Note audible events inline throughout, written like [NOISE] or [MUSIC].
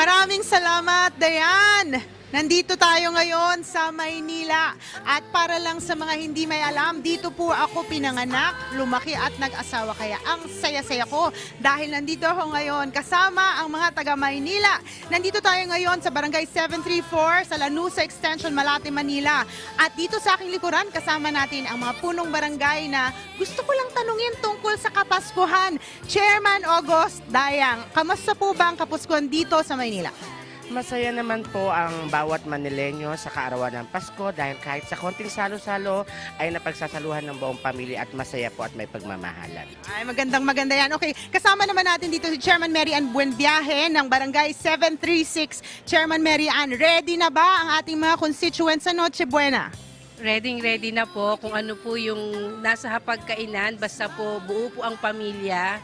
Maraming salamat, Dayan! Nandito tayo ngayon sa Maynila at para lang sa mga hindi may alam, dito po ako pinanganak, lumaki at nag-asawa kaya ang saya-saya ko dahil nandito ako ngayon kasama ang mga taga Maynila. Nandito tayo ngayon sa Barangay 734 sa Lanusa Extension, Malate, Manila. At dito sa aking likuran kasama natin ang mga punong barangay na gusto ko lang tanungin tungkol sa Kapaskuhan. Chairman August Dayang, kamusta po ba ang Kapaskuhan dito sa Maynila? Masaya naman po ang bawat Manileño sa kaarawan ng Pasko dahil kahit sa konting salo-salo ay napagsasaluhan ng buong pamilya at masaya po at may pagmamahalan. Ay, magandang maganda yan. Okay, kasama naman natin dito si Chairman Mary Ann Buenviaje ng Barangay 736. Chairman Mary Ann, ready na ba ang ating mga constituents sa Noche Buena? Ready ready na po kung ano po yung nasa hapagkainan basta po buo po ang pamilya.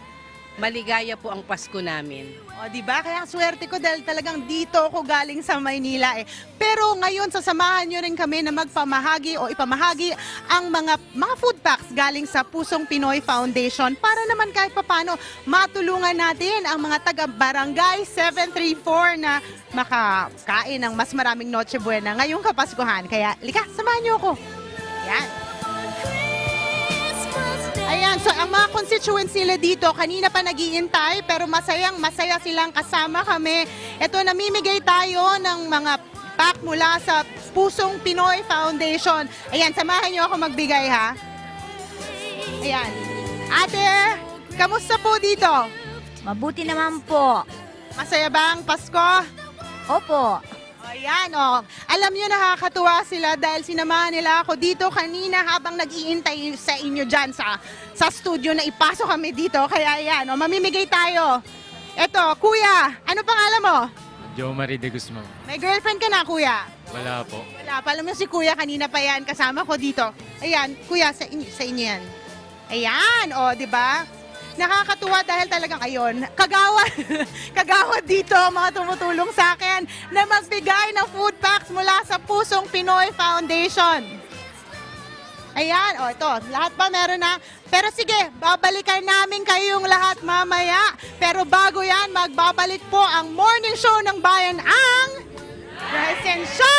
Maligaya po ang Pasko namin. O, di ba? Kaya swerte ko dahil talagang dito ako galing sa Maynila eh. Pero ngayon, sasamahan nyo rin kami na magpamahagi o ipamahagi ang mga mga food packs galing sa Pusong Pinoy Foundation para naman kahit papano matulungan natin ang mga taga-barangay 734 na makakain ng mas maraming Noche Buena ngayong Kapaskuhan. Kaya, lika, samahan nyo ako. Yan. Ayan, so ang mga constituents nila dito, kanina pa nagiintay pero masayang masaya silang kasama kami. Ito, namimigay tayo ng mga pack mula sa Pusong Pinoy Foundation. Ayan, samahan niyo ako magbigay ha. Ayan. Ate, kamusta po dito? Mabuti naman po. Masaya ba ang Pasko? Opo. Ayan, oh. Alam nyo, nakakatuwa sila dahil sinamahan nila ako dito kanina habang nag-iintay sa inyo dyan sa, sa studio na ipasok kami dito. Kaya ayan, oh, mamimigay tayo. Eto, kuya, ano pangalan mo? Joe Marie de Guzman. May girlfriend ka na, kuya? Wala po. Wala pa. Alam mo si kuya, kanina pa yan, kasama ko dito. Ayan, kuya, sa inyo, sa inyo yan. Ayan, oh, di ba? Nakakatuwa dahil talagang ayon, kagawad, [LAUGHS] kagawad dito ang mga tumutulong sa akin na magbigay ng food packs mula sa Pusong Pinoy Foundation. Ayan, oh ito, lahat pa meron na. Pero sige, babalikan namin kayong lahat mamaya. Pero bago yan, magbabalik po ang morning show ng bayan ang Pilipinas!